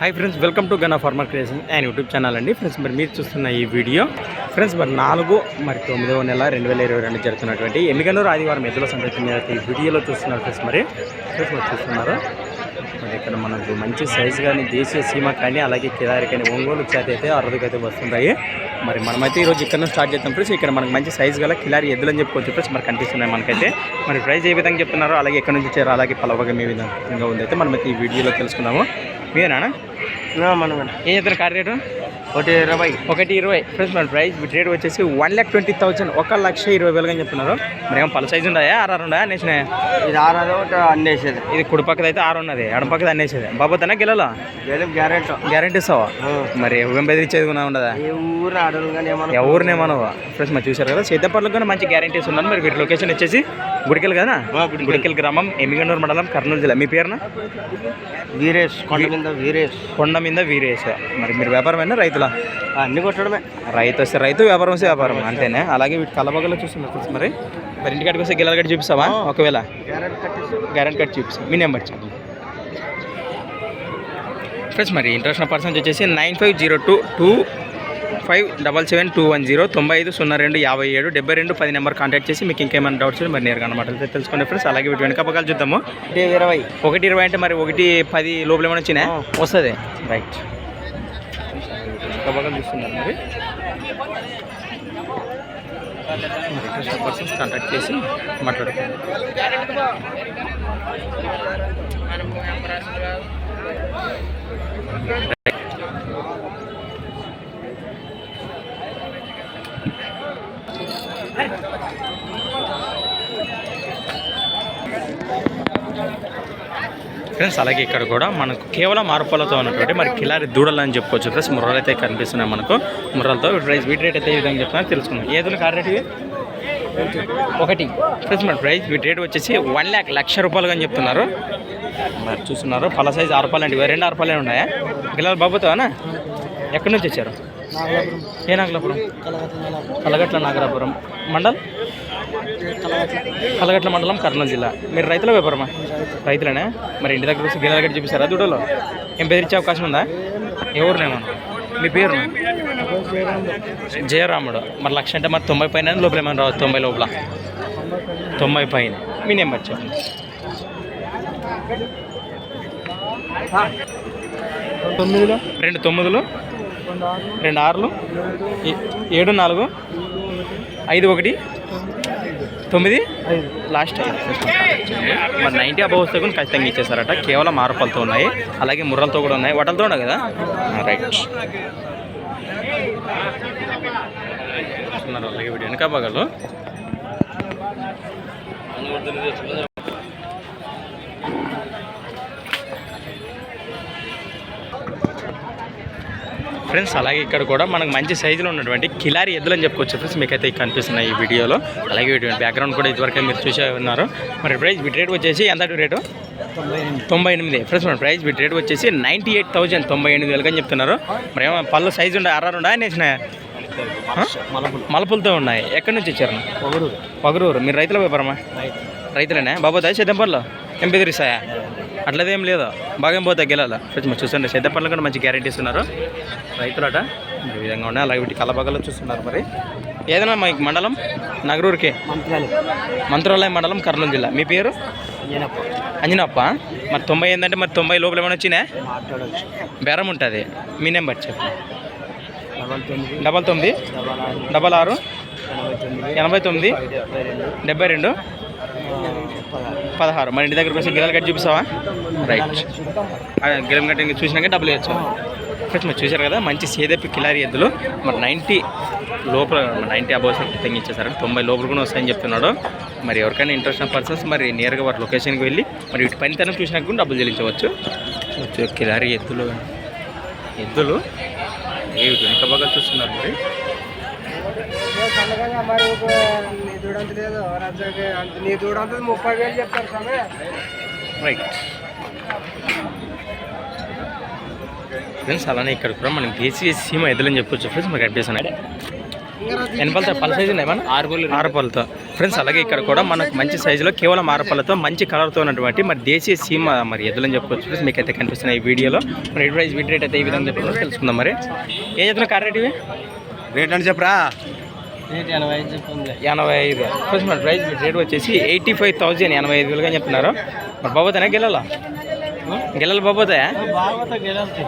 Hi friends welcome to Gana farmer creation and YouTube channel అండి. Friends మరి మీరు చూస్తున్న ఈ వీడియో ఫ్రెండ్స్ మరి నాలుగు మరి తొమ్మిదవ నెల రెండు వేల ఇరవై రెండు జరుగుతున్నటువంటి ఎమ్మిగనూరు ఆదివారం ఎదుల సంతతి మీద ఈ వీడియోలో చూస్తున్నారు ఫ్రెండ్స్ మరి. ఫ్రెండ్స్ మరి చూస్తున్నారు. మరి ఇక్కడ మనకు మంచి సైజు కానీ దేశీయ సీమ కానీ అలాగే కిదారి కానీ ఒంగోలు చేత అయితే అరవదికి వస్తుంటాయి. మరి మనమైతే ఈరోజు ఇక్కడ నుంచి స్టార్ట్ చేద్దాం ఫ్రెండ్స్ ఇక్కడ మనకు మంచి సైజు గల కిలారి ఎద్దులు అని చెప్పుకోవచ్చు ఫ్రెండ్స్ మరి కనిపిస్తున్నాయి మనకైతే. మరి ప్రైస్ ఏ విధంగా చెప్తున్నారో అలాగే ఎక్కడ నుంచి వచ్చారో అలాగే పలవగా ఏ విధంగా ఉందైతే మనమైతే ఈ వీడియోలో తెలుసుకుందాము. మీరేనా? ఏం చెప్తారు కార్ రేటు? ఒకటి ఇరవై. ఒకటి ఇరవై. ఫ్రెండ్స్ మన ప్రైస్ రేట్ వచ్చేసి వన్ ల్యాక్ ట్వంటీ థౌసండ్ ఒక లక్ష ఇరవై వేలుగా చెప్తున్నారు. మరి ఏమో పల సైజు ఉన్నాయా? ఆరు ఉన్నాయా? అనేసినాయా ఇది ఒకటి అన్నేసేది. ఇది కుడి పక్కది అయితే ఆరు ఉన్నది ఎడం పక్కది అనేసేది బాబోతేనా గిలలో గెలుపు గ్యారెంట్. గ్యారంటీ ఇస్తావా? మరి ఏం బెదిరించేది కూడా ఉండదా? ఎవరినేమనవు ఫ్రెండ్స్ మరి చూశారు కదా సీతాపట్లకు కూడా మంచి గ్యారంటీస్ ఉన్నాను మరి వీటి లొకేషన్ వచ్చేసి గుడికెల్ కదా గుడికెల్ గ్రామం ఎమ్మిగనూరు మండలం కర్నూలు జిల్లా. మీ పేరున? వీరేష్ వీరేష్. కొండ మీద వీరేశ. మరి మీరు వ్యాపారమైనా రైతులా? అన్ని కొట్టడమే. రైతు వస్తే రైతు వ్యాపారం వస్తే వ్యాపారం అంతేనే? అలాగే వీటి కలబగలో చూస్తున్నారు మరి? మరి ఇంటికాడికి వస్తే గిల్లలు కట్టి చూపిస్తావా? ఒకవేళ? గ్యారెంట్ కట్టి చూపిస్తాం. మీ నెంబర్ చెప్పండి ఫ్రెండ్స్ మరి ఇంటర్నేషనల్ పర్సన్స్ వచ్చేసి nine five zero two two five double seven two one zero తొంభై ఐదు సున్నా రెండు యాభై ఏడు డెబ్బై రెండు పది నెంబర్ కాంటాక్ట్ చేసి మీకు ఇంకేమైనా డౌట్స్ మరి నేరుగా అనమాట తెలుసుకోండి ఫ్రెండ్స్. అలాగే వీటి వెనక పక్కలు చూద్దాము. ఇరవై. ఒకటి ఇరవై అంటే మరి ఒకటి పది లోపల ఏమైనా వచ్చినాయి వస్తుంది. రైట్. పక్కలు చూస్తున్నారు మరి. ఇంట్రెస్ట్ పర్సన్స్ కాంటాక్ట్ చేసి మాట్లాడుతున్నారు ఫ్రెండ్స్. అలాగే ఇక్కడ కూడా మనకు కేవలం మార్పులతో ఉన్నటువంటి మరి కిలారి దూడలు అని చెప్పుకోవచ్చు ఫ్రెండ్స్. ముర్రలు అయితే కనిపిస్తున్నాయి మనకు. ముర్రలతో ప్రైస్ వీటి రేట్ అయితే ఈ విధంగా చెప్తున్నా తెలుసుకుందాం. ఏదో కార్ రేట్ ఒకటి. ఫ్రెండ్స్ మరి ప్రైస్ వీటి రేట్ వచ్చేసి వన్ ల్యాక్ లక్ష రూపాయలుగా అని చెప్తున్నారు. మరి చూస్తున్నారు పల సైజ్ ఆరు రూపాయలు రెండు ఆరు రూపాయలు ఉన్నాయా? పిల్లలు బాబుతోనా ఎక్కడి నుంచి వచ్చారు ఏ నాగలాపురం కలగట్ల నాగరాపురం మండల్? కలగట్ల. మండలం కర్నూలు జిల్లా. మీరు రైతుల వ్యాపారమా? రైతులేనా? మరి ఇంటి దగ్గర వచ్చి గిన్నెల గట్టి చూపిస్తారా దూడలో? ఏం బెదిరించే అవకాశం ఉందా? ఎవరినేమో మీ పేరు? జయరాముడు. మరి లక్ష అంటే మరి తొంభై పైన లోపల ఏమైనా రావచ్చు? తొంభై లోపల. తొంభై పైన. మీ నెంబర్ చెప్పండి. తొమ్మిదిలో? రెండు తొమ్మిదిలు? రెండు ఆరులు. ఏ- ఏడు నాలుగు. ఐదు ఒకటి. తొమ్మిది. లాస్ట్ ఐదు. మరి నైంటీ అబౌవ్ వస్తే కూడా ఖచ్చితంగా ఇచ్చేసారట కేవలం ఆరుపలతో ఉన్నాయి. అలాగే ముర్రలతో కూడా ఉన్నాయి. వాటలతో ఉన్నాయి కదా? రైట్. అలాగే వీడియో. వెనక పగలు. ఫ్రెండ్స్ అలాగే ఇక్కడ కూడా మనకు మంచి సైజులో ఉన్నటువంటి కిలారి ఎద్దులు అని చెప్పుకోవచ్చు ఫ్రెండ్స్ మీకైతే కనిపిస్తున్నాయి ఈ వీడియోలో. అలాగే వీటి బ్యాక్గ్రౌండ్ కూడా ఇదివరకే మీరు చూసే ఉన్నారు. మరి ప్రైస్ వీటి రేట్ వచ్చేసి ఎంత రేటు తొంభై ఎనిమిది. ఫ్రెండ్స్ మన ప్రైస్ వీటి రేట్ వచ్చేసి నైంటీ ఎయిట్ థౌజండ్ తొంభై ఎనిమిది వేలుగా చెప్తున్నారు. మరి ఏమో పళ్ళు సైజు ఉండే ఆర్ఆర్ ఉండా నేసిన మలపులతో ఉన్నాయి. ఎక్కడి నుంచి వచ్చారు? ఒకరు పగరూరు. మీరు రైతుల వ్యాపారమా? రైతులేనా? బాబు దాయి సిద్ధంపల్లిలో ఏం బెదిరిస్తాయా అట్లదేం లేదు. బాగా పోతా గెలాల. ఫ్రెండ్స్ చూసండి సిద్ధంపల్లి కూడా మంచి గ్యారెంటీ ఇస్తున్నారు. రైతులట ఈ విధంగా ఉన్నాయి. అలాగే వీటి కలబగలు చూస్తున్నారు మరి. ఏదైనా మా మండలం? నగరూరుకి? మంత్రాలు మంత్రాలయం మండలం కర్నూలు జిల్లా. మీ పేరు? అంజనప్ప. మరి తొంభై ఏంటంటే మరి తొంభై లోపల ఏమైనా వచ్చినా బేరం ఉంటుంది. మీ నెంబర్ చెప్పు. డబల్ తొమ్మిది. డబల్ ఆరు. ఎనభై తొమ్మిది. డెబ్బై రెండు. పదహారు. మరి ఇంటి దగ్గర వచ్చి గిలాలు కట్టి చూపిస్తావా? రైట్ గిలం కట్టి చూసినాక డబ్బులు ఇవ్వచ్చు. ఫ్రెండ్స్ మీరు చూశారు కదా మంచి సేదప్పి కిలారి ఎద్దులు. మరి నైంటీ లోపల నైంటీ అబౌస్ ఖచ్చితంగా ఇచ్చేసారు తొంభై లోపల కూడా వస్తాయని చెప్తున్నాడు. మరి ఎవరికైనా ఇంట్రెస్ట్ ఉన్న పర్సన్స్ మరి నియర్గా వారి లొకేషన్కి వెళ్ళి మరి వీటి పనితనం చూసినాక కూడా డబ్బులు చెల్లించవచ్చు. కిలారి ఎద్దులు ఎద్దులు? ఏ వెనుక బాగా చూస్తున్నారు మరి. దూడంత లేదు. అంత నీ దూడంత ముప్పై వేలు చెప్తారు సమయ రైట్ ఫ్రెండ్స్ అలానే ఇక్కడ కూడా మనం దేశీయ సీమ ఎదులని చెప్పొచ్చు. ఫ్రెండ్స్ మనకి కనిపిస్తున్నాయి ఎన్ని పళ్ళతో? పళ్ళ సైజు ఉన్నాయి మన? ఆరు పళ్ళు ఆరు పళ్ళతో. ఫ్రెండ్స్ అలాగే ఇక్కడ కూడా మనకు మంచి సైజులో కేవలం ఆరపళ్ళతో మంచి కలర్తో ఉన్నటువంటి మరి దేశీయ సీమ మరి ఎద్దులని చెప్పుకోవచ్చు ఫ్రెండ్స్ మీకు అయితే కనిపిస్తున్నాయి ఈ వీడియోలో. మరి ఎడ్ ప్రైస్ వీటి రేట్ అయితే ఈ విధంగా తెలుసుకుందాం మరి. ఏం చెప్తున్నా కార్ రేట్ ఇవి? రేట్ అని చెప్పరా? ఎనభై ఐదు ఫ్రెండ్స్ మరి ప్రైస్ రేట్ వచ్చేసి ఎయిటీ ఫైవ్ థౌజండ్ ఎనభై ఐదు వేలుగా చెప్తున్నారు. మరి బాబోతానా గిల్లలా గిల్లలు బాబోతాయా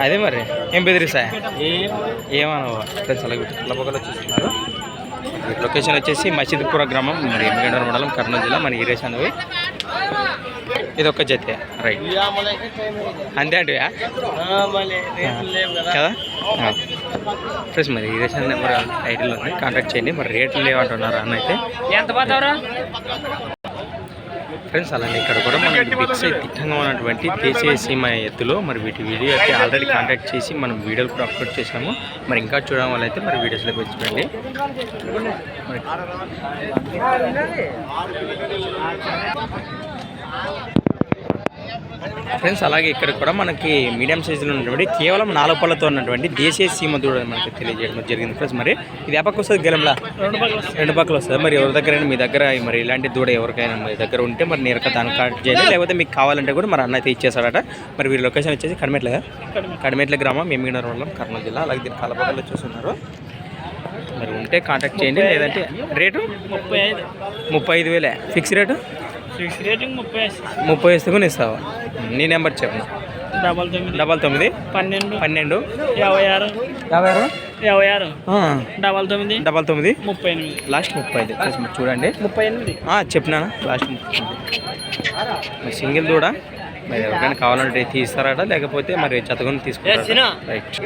అదే మరి. ఏం బెదిరిస్తాయా? ఫ్రెండ్స్ అలాగే లబ్బగలో చూస్తున్నారు లొకేషన్ వచ్చేసి మసీద్పుర గ్రామం మరి ఎమ్మిగండూరు మండలం కర్నూలు జిల్లా మన ఈరేష్ అనేవి ఇది ఒక జతే రైట్. అంతే అంటే కదా? ఫ్రెండ్స్ మరి ఈరేషన్ నెంబర్ ఐడిలో ఉంది కాంటాక్ట్ చేయండి మరి రేట్లు లేవంటున్నారు అన్న అయితే ఎంత ఫ్రెండ్స్ అలానే ఇక్కడ కూడా మనకి బిక్స్ దిట్టంగా ఉన్నటువంటి దేశీయ సీమ ఎత్తులో మరి వీటి వీడియో అయితే ఆల్రెడీ కాంటాక్ట్ చేసి మనం వీడియోలు కూడా అప్లోడ్ చేసాము మరి ఇంకా చూడడం వల్ల అయితే మరి వీడియోస్లోకి వచ్చి చూడండి మరి ఫ్రెండ్స్ అలాగే ఇక్కడ కూడా మనకి మీడియం సైజులో ఉన్నటువంటి కేవలం నాలుగు పళ్ళతో ఉన్నటువంటి దేశీయ సీమ దూడ మనకి తెలియజేయడం జరిగింది ఫ్రెండ్స్. మరి ఇది ఏ పక్క వస్తుంది గెలంలా? రెండు పక్కలు వస్తుంది. మరి ఎవరి దగ్గర మీ దగ్గర మరి ఇలాంటి దూడ ఎవరికైనా మీ దగ్గర ఉంటే మరి నేరుగా దాన్ని కార్డ్ చేయండి. లేకపోతే మీకు కావాలంటే కూడా మరి అన్న అయితే ఇచ్చేసాడట మరి వీరి లొకేషన్ వచ్చేసి కడిమెట్ల కడిమెట్ల. గ్రామం ఎమ్మిగనూరు మండలం కర్నూలు జిల్లా. అలాగే దీని కలపకల్లో చూస్తున్నారు. మరి ఉంటే కాంటాక్ట్ చేయండి. లేదంటే రేటు? ముప్పై ఐదు. ముప్పై ఐదు వేలే. Fix rate? ముప్పై వేస్తే కూడా ఇస్తావా నీ నెంబర్ చెప్పు. డబల్ తొమ్మిది. డబల్ తొమ్మిది? పన్నెండు. పన్నెండు? యాభై ఆరు. యాభై ఆరు? యాభై ఆరు. డబల్ తొమ్మిది. డబల్ తొమ్మిది? ముప్పై ఎనిమిది. లాస్ట్ ముప్పై ఐదు. చూడండి. ముప్పై ఎనిమిది. ఆ, చెప్పినానా లాస్ట్ ముప్పై సింగిల్ దూడ? మరి ఎవరికైనా కావాలంటే తీస్తారట లేకపోతే మరి చతకొని తీసుకుంటారు సినా. రైట్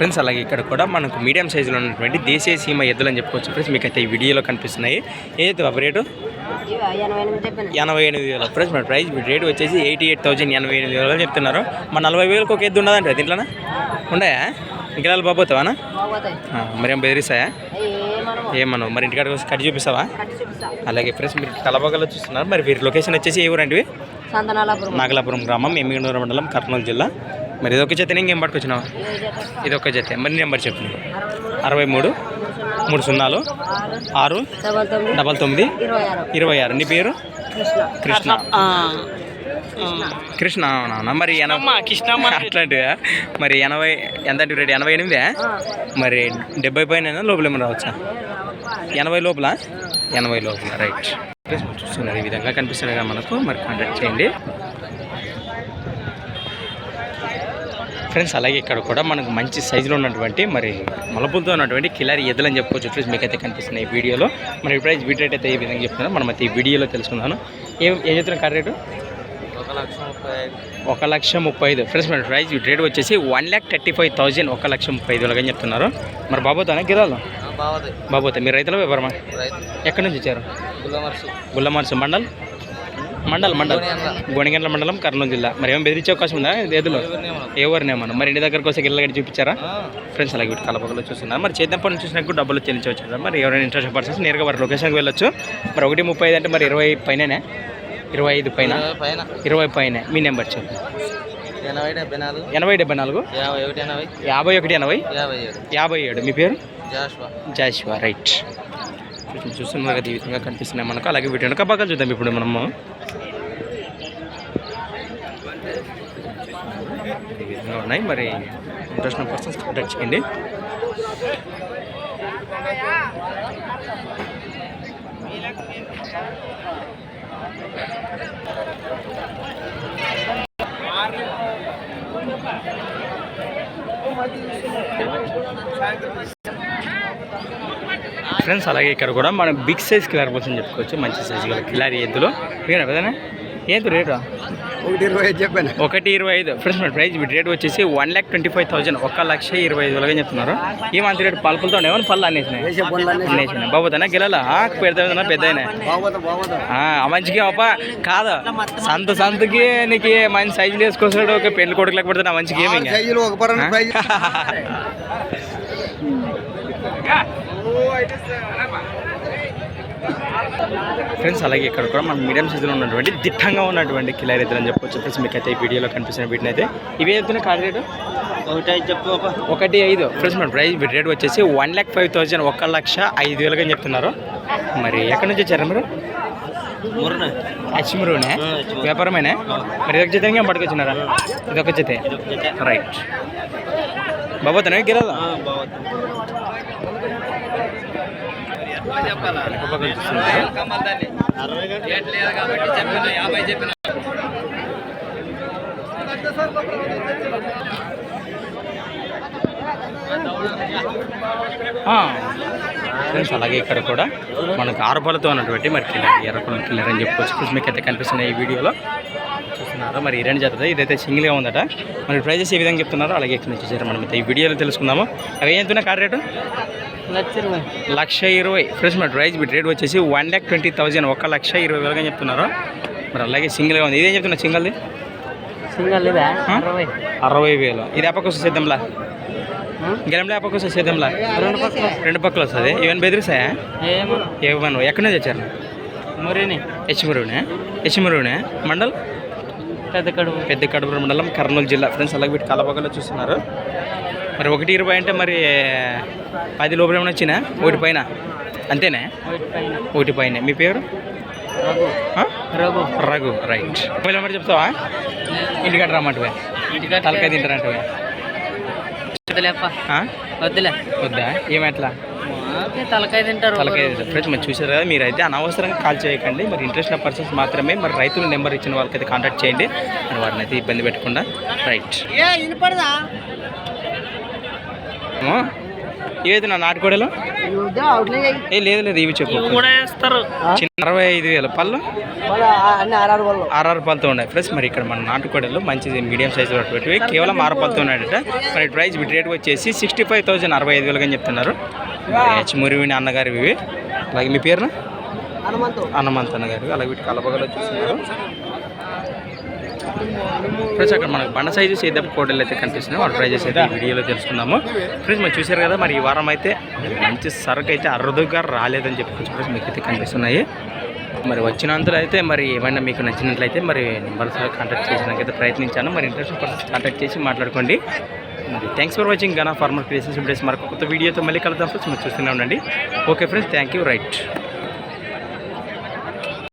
ఫ్రెండ్స్ అలాగే ఇక్కడ కూడా మనకు మీడియం సైజులో ఉన్నటువంటి దేశీయ సీమ ఎద్దులు అని చెప్పుకోవచ్చు. ఫ్రెండ్స్ మీకు అయితే ఈ వీడియోలో కనిపిస్తున్నాయి. ఏదైతే బాబు రేటు? ఎనభై ఎనిమిది వేలు. ఫ్రెండ్స్ మన ప్రైస్ రేట్ వచ్చేసి ఎయిటీ ఎయిట్ థౌసండ్ ఎనభై ఎనిమిది వేలు చెప్తున్నారు. మన నలభై వేలకు ఒక ఎద్దు ఉన్నదంటే దీంట్లోనా? ఉన్నాయా? ఇంకెళ్ళాలి బాబోతావానా మరేం బెదిరిస్తాయా? ఏమన్నావు మరి ఇంటికాడికి వచ్చి కట్టి చూపిస్తావా? అలాగే ఫ్రెండ్స్ మీరు కలబగలో చూస్తున్నారు. మరి వీరి లొకేషన్ వచ్చేసి ఏ సంతనాలాపురం. నాగలాపురం గ్రామం ఎమ్మిగనూరు మండలం కర్నూలు జిల్లా. మరి ఇదొక జత ఇంకేం పట్టుకొచ్చినావు? ఇదొక జత. మరి నెంబర్ చెప్పు. అరవై మూడు మూడు సున్నాలు ఆరు డబల్ తొమ్మిది ఇరవై ఆరు. నీ పేరు? కృష్ణ. కృష్ణ కృష్ణ అవునా? మరి అట్లాంటివా? మరి ఎనభై ఎంత అంటే రేటు? ఎనభై ఎనిమిదే? మరి డెబ్బై పైన లోపల ఏమైనా రావచ్చా? ఎనభై లోపల? ఎనభై లోపల రైట్. చూస్తున్నారు ఈ విధంగా కనిపిస్తుంది కదా మనకు. మరి కాంటాక్ట్ చేయండి. ఫ్రెండ్స్ అలాగే ఇక్కడ కూడా మనకు మంచి సైజులో ఉన్నటువంటి మరి మలపులతో ఉన్నటువంటి కిలారి ఎద్దులు అని చెప్పుకోవచ్చు. ఫ్రెండ్స్ మీకు అయితే కనిపిస్తున్నాయి ఈ వీడియోలో. మరి ప్రైస్ వీటి రేట్ అయితే ఈ విధంగా చెప్తున్నాను మనం అయితే ఈ వీడియోలో తెలుసుకుందాను ఏం ఏం చెప్తున్నాం కార్ రేటు? ఒక లక్ష ముప్పై ఐదు. ఫ్రెండ్స్ మన ప్రైస్ రేట్ వచ్చేసి one lakh thirty five thousand ఒక లక్ష ముప్పై ఐదు వేలుగా చెప్తున్నారు. మరి బాబోతానా గిరాలు? బావది. బాబోతా మీరు రైతుల వ్యాపారమా? ఎక్కడి నుంచి వచ్చారు? గుల్లమర్సు. గుల్లమార్సు మండల్? మండల్ మండల్. గోనిగండ్ల మండలం కర్నూలు జిల్లా. మరి ఏమైనా బెదిరించే అవకాశం ఉందా? ఎదులు ఎవరినేమన్నా మరి ఇంటి దగ్గరకు వస్తే గిల్లగడ్డి చూపించారా? ఫ్రెండ్స్ అలాగే వీటి కలపకలో చూస్తున్నారు. మరి చేద్దాం పని చూసినప్పుడు డబ్బులు చెల్లించవచ్చు కదా మరి ఎవరైనా ఇంట్రెస్ట్ పర్సన్స్ నేరుగా వారి లొకేషన్కి వెళ్ళొచ్చు. మరి ఒకటి ముప్పై ఐదు అంటే మరి ఇరవై పైననే? ఇరవై ఐదు పైన? ఇరవై పైన. మీ నెంబర్ చెప్పు. ఎనభై డెబ్బై నాలుగు. యాభై ఒకటి ఎనభై. యాభై ఏడు. మీ పేరు? జాషువా. Joshua right. చూస్తున్నారు కదా ఈ విధంగా కనిపిస్తున్నాయి మనకు. అలాగే వీటి వెనక భాగాలు చూద్దాం ఇప్పుడు మనము. ఈ విధంగా ఉన్నాయి. మరి ఇంట్రెస్ట్ పర్సన్స్ కాంటాక్ట్ చేయండి. ఫ్రెండ్స్ అలాగే ఇక్కడ కూడా మనం బిగ్ సైజ్ కిలార్ కోసం చెప్పుకోవచ్చు. మంచి సైజ్ గల కిలారి ఎద్దులు మీరా కదనా ఏంటి రేటు ఒకటి ఇరవై ఐదు చెప్పాను. ఒకటి ఇరవై ఐదు. ఫ్రెండ్స్ మన ప్రైస్ రేట్ వచ్చేసి one lakh twenty five thousand. ఒక లక్ష ఇరవై ఐదు వేలుగా చెప్తున్నారు. ఏమంత రేటు పలుపులతో ఏమైనా పళ్ళు అనేసినాయి బాబోతానా గిలాలా? పెడతా పెద్ద మంచిగా అప్ప కాదు సంత సంతకి నీకు మంచి సైజులు వేసుకొస్తాడు ఒక పెళ్ళి కొడుకులకు పెడతాడు మంచిగా ఏమి ఫ్రెండ్స్ అలాగే ఇక్కడ కూడా మన మీడియం సైజులో ఉన్నటువంటి దిట్టంగా ఉన్నటువంటి కిలారి ఎద్దులు అని చెప్పొచ్చు. ఫ్రెండ్స్ మీకు అయితే ఈ వీడియోలో కనిపిస్తున్న వీటిని అయితే ఇవి ఎత్తున్న కార్ రేటు? ఒకటి ఐదు చెప్పు ఒకటి ఐదు. ఫ్రెండ్స్ మన ప్రైస్ రేట్ వచ్చేసి వన్ ల్యాక్ ఫైవ్ థౌజండ్ ఒక లక్ష ఐదు వేలుగా చెప్తున్నారు. మరి ఎక్కడి నుంచి వచ్చారా మీరు? అచ్చిమరునే వ్యాపారమేనా? మరి ఇదొక జత ఇంకా పట్టుకొచ్చినారా? ఇదొక జతే. రైట్ బాబా తనవి గిరాలా ఫ్రెండ్స్ అలాగే ఇక్కడ కూడా మనకు ఆరుపాలతో ఉన్నటువంటి మరి కిల్లర్ ఎర్రకుళం కిల్లర్ అని చెప్పుకోవచ్చు ఫ్రెండ్స్ మీకు అయితే కనిపిస్తున్నాయి ఈ వీడియోలో. చూస్తున్నారు? మరి ఈ రెండు జతది ఇదైతే సింగిల్గా ఉందట. మరి ప్రైజెస్ ఏ విధంగా చెప్తున్నారు అలాగే ఇక్కడ నుంచి చూసారు మనం అయితే ఈ వీడియోలో తెలుసుకుందాము. అవి ఎంతున్నా కార్ రేటు? లక్ష ఇరవై. లక్ష ఇరవై. ఫ్రెండ్స్ మరి ప్రైస్ బిట్ రేట్ వచ్చేసి వన్ ల్యాక్ ట్వంటీ థౌజండ్. ఒక లక్ష ఇరవై వేలుగా చెప్తున్నారు. మరి అలాగే సింగిల్గా ఉంది. ఇదేం చెప్తున్నా సింగల్ది? సింగల్ అరవై. వేలు. ఇది అప్పకు సిద్ధంలా గెలంలో అప్పకు సిద్ధంలా రెండు పక్కల వస్తుంది ఈవెన్ బెదిరిసాయా ఏమో. ఏమను ఎక్కడి నుంచి వచ్చారు? మురిని హెచ్మరునే. హెచ్మరునే. మండల్? పెద్ద కడుపు పెద్ద కడుపు మండలం కర్నూలు జిల్లా. ఫ్రెండ్స్ అలాగే వీటి కలపగలో చూస్తున్నారు. మరి ఒకటి ఇరవై అంటే మరి పది లోపల ఏమైనా వచ్చినా? ఒకటి పైన. అంతేనే? ఒకటి పైన. మీ పేరు? Raghu? Raghu. Right. Mobile number చెప్తావా? ఇంటికాడ ఇంటికాడ తలకాయ ఆ? వద్దులే. వద్దా? ఏమెట్లా? తలకాయ తింటారు తలకాయ ఫ్రెండ్స్ మరి చూసారు కదా మీరు అయితే అనవసరంగా కాల్ చేయకండి. మరి ఇంట్రెస్ట్ ఉన్న పర్సన్స్ మాత్రమే మరి రైతుల నెంబర్ ఇచ్చిన వాళ్ళకైతే కాంటాక్ట్ చేయండి. మరి వారిని అయితే ఇబ్బంది పెట్టకుండా. రైట్ ఏ వినపడదా? ఏది నా నాటుకోడలు? ఏ లేదు లేదు ఇవి చెప్పు. చిన్న అరవై ఐదు వేల పళ్ళు. అన్ని ఆర్ఆర్ పాలతో ఉన్నాయి ఫ్రెండ్స్. మరి ఇక్కడ మన నాటుకోడలు మంచి మీడియం సైజు ఉన్నటువంటివి. కేవలం ఆరు పాలతో ఉన్నాయట. మరి ప్రైస్ బిట్ రేట్ వచ్చేసి సిక్స్టీ ఫైవ్ థౌసండ్ అరవై ఐదు వేలుగా చెప్తున్నారు. హెచ్ మురివిని అన్నగారు ఇవి. అలాగే మీ పేరున? హనుమంతు. హనుమంత్ అన్నగారు అలాగే వీటి కలపగల చూస్తున్నారు ఫ్రెండ్స్ అక్కడ మనకు బండ సైజు సేదప్ కోడలు అయితే కనిపిస్తున్నాయి. వాళ్ళ ప్రైజెస్ అయితే ఈ వీడియోలో తెలుసుకుందాము. ఫ్రెండ్స్ మనం చూశారు కదా మరి ఈ వారం అయితే మంచి సరుకు అయితే అరుదుగా రాలేదని చెప్పుకోవచ్చు ఫ్రెండ్స్ మీకు అయితే కనిపిస్తున్నాయి. మరి వచ్చినంతలో అయితే మరి ఏమైనా మీకు నచ్చినట్లయితే మరి నెంబర్తో కాంటాక్ట్ చేసినాకైతే ప్రయత్నించాను. మరి ఇంట్రెస్ట్ పర్సన్స్ కాంటాక్ట్ చేసి మాట్లాడుకోండి. మరి thanks for watching. Gana farmer creations place మరొక కొత్త వీడియోతో మళ్ళీ కలుద్దాం. ఫ్రెండ్స్ మీరు చూస్తూనే ఉండండి. Okay friends thank you. Right.